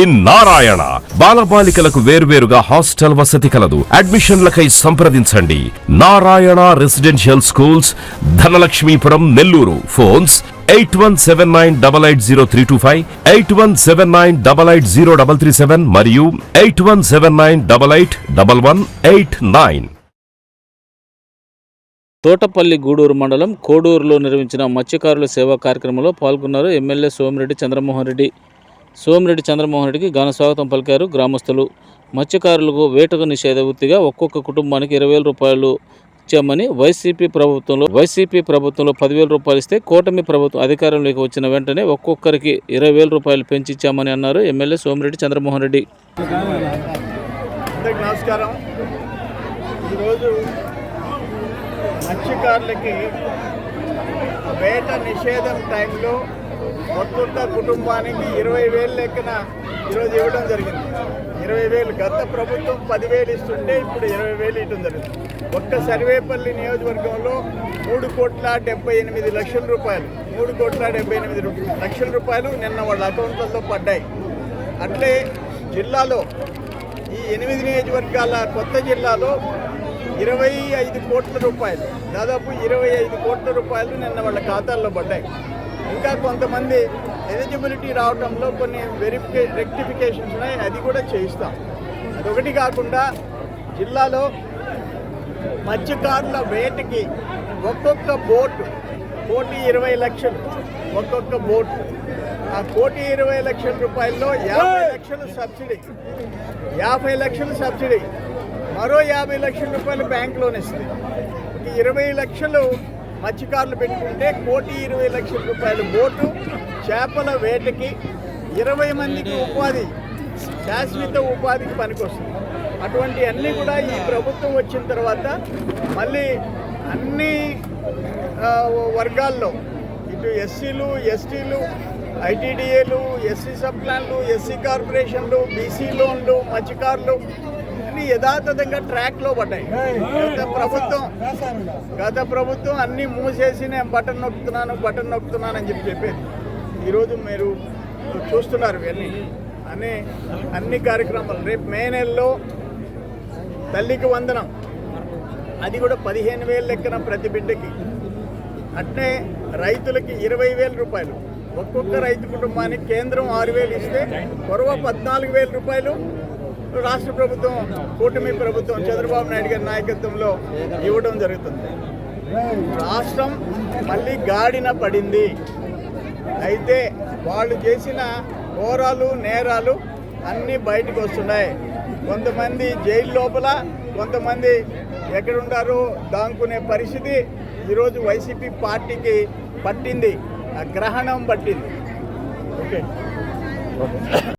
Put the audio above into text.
నారాయణ బాలబాలికలకు వేర్వేరుగా హాస్టల్ వసతి కలదు. అడ్మిషన్లకై సంప్రదించండి. Narayana residential schools Dhanalakshmipuram Nellore. Phones eight one seven nine double eight zero three two five eight one seven nine double eight zero double three seven మరియు eight one seven nine double eight double one eight nine. Thotapalli Gudur మండలం కోడూరులో నిర్వహించిన మత్స్యకారుల సేవా కార్యక్రమంలో పాల్గొన్నారు MLA Somireddy Chandramohan Reddy. Somireddy Chandramohan రెడ్డికి ఘన స్వాగతం పలికారు గ్రామస్తులు. మత్స్యకారులకు వేటకు నిషేధ వృత్తిగా ఒక్కొక్క కుటుంబానికి ఇరవై వేల రూపాయలు ఇచ్చామని వైసీపీ ప్రభుత్వంలో వైసీపీ ప్రభుత్వంలో పదివేల రూపాయలు ఇస్తే కూటమి ప్రభుత్వం అధికారంలోకి వచ్చిన వెంటనే ఒక్కొక్కరికి ఇరవై వేల రూపాయలు పెంచి ఇచ్చామని అన్నారు ఎమ్మెల్యే సోమిరెడ్డి చంద్రమోహన్ రెడ్డి. నమస్కారం. ఈరోజు మత్స్యకారులకి వేట నిషేధం టైంలో ఒక్కొక్క కుటుంబానికి ఇరవై వేలు లెక్కన ఈరోజు ఇవ్వడం జరిగింది. ఇరవై వేలు గత ప్రభుత్వం పదివేలు ఇస్తుంటే ఇప్పుడు ఇరవై వేలు ఇవ్వడం జరిగింది ఒక్క సర్వేపల్లి నియోజకవర్గంలో మూడు కోట్ల డెబ్బై ఎనిమిది లక్షల రూపాయలు మూడు కోట్ల డెబ్బై ఎనిమిది లక్షల రూపాయలు నిన్న వాళ్ళ అకౌంట్లలో పడ్డాయి. అట్లే జిల్లాలో ఈ ఎనిమిది నియోజకవర్గాల కొత్త జిల్లాలో ఇరవై ఐదు కోట్ల రూపాయలు దాదాపు ఇరవై ఐదు కోట్ల రూపాయలు నిన్న వాళ్ళ ఖాతాల్లో పడ్డాయి. ఇంకా కొంతమంది ఎలిజిబిలిటీ రావడంలో కొన్ని వెరిఫికే రెక్టిఫికేషన్స్ ఉన్నాయి. అది కూడా చేయిస్తాం. అదొకటి కాకుండా జిల్లాలో మత్స్యకారుల వేటకి ఒక్కొక్క బోటు కోటి ఇరవై లక్షలు. ఒక్కొక్క బోటు. ఆ కోటి ఇరవై లక్షల రూపాయల్లో యాభై లక్షలు సబ్సిడీ. యాభై లక్షలు సబ్సిడీ. మరో యాభై లక్షల రూపాయలు బ్యాంక్ లోన్ ఇస్తుంది. ఇరవై లక్షలు మత్స్యకారులు పెట్టుకుంటే కోటి ఇరవై లక్షల రూపాయలు బోటు చేపల వేటకి ఇరవై మందికి ఉపాధి శాశ్వత ఉపాధికి పనికొస్తుంది. అటువంటి అన్నీ కూడా ఈ ప్రభుత్వం వచ్చిన తర్వాత మళ్ళీ అన్ని వర్గాల్లో ఇటు ఎస్సీలు ఎస్టీలు ఐటీడీఏలు ఎస్సీ సబ్ ప్లాన్లు ఎస్సీ కార్పొరేషన్లు బీసీ లోన్లు మత్స్యకారులు అన్ని యథాతథంగా ట్రాక్లో పడ్డాయి. గత ప్రభుత్వం గత ప్రభుత్వం అన్నీ మూసేసి నేను బటన్ నొక్కుతున్నాను బటన్ నొక్కుతున్నాను అని చెప్పి చెప్పేది. ఈరోజు మీరు చూస్తున్నారు ఇవన్నీ. అన్ని అన్ని కార్యక్రమాలు. రేపు మే నెలలో తల్లికి వందనం. అది కూడా పదిహేను వేలు లెక్కన ప్రతి బిడ్డకి. అట్నే రైతులకి ఇరవై వేల రూపాయలు. ఒక్కొక్క రైతు కుటుంబానికి కేంద్రం ఆరు వేలు ఇస్తే కొరవ పద్నాలుగు వేల రూపాయలు రాష్ట్ర ప్రభుత్వం కూటమి ప్రభుత్వం చంద్రబాబు నాయుడు గారి నాయకత్వంలో ఇవ్వడం జరుగుతుంది. రాష్ట్రం మళ్ళీ గాడిన పడింది. అయితే వాళ్ళు చేసిన ఘోరాలు నేరాలు అన్నీ బయటకు వస్తున్నాయి. కొంతమంది జైలు లోపల కొంతమంది ఎక్కడుంటారు దాంకునే పరిస్థితి ఈరోజు వైసీపీ పార్టీకి పట్టింది. గ్రహణం పట్టింది. ఓకే.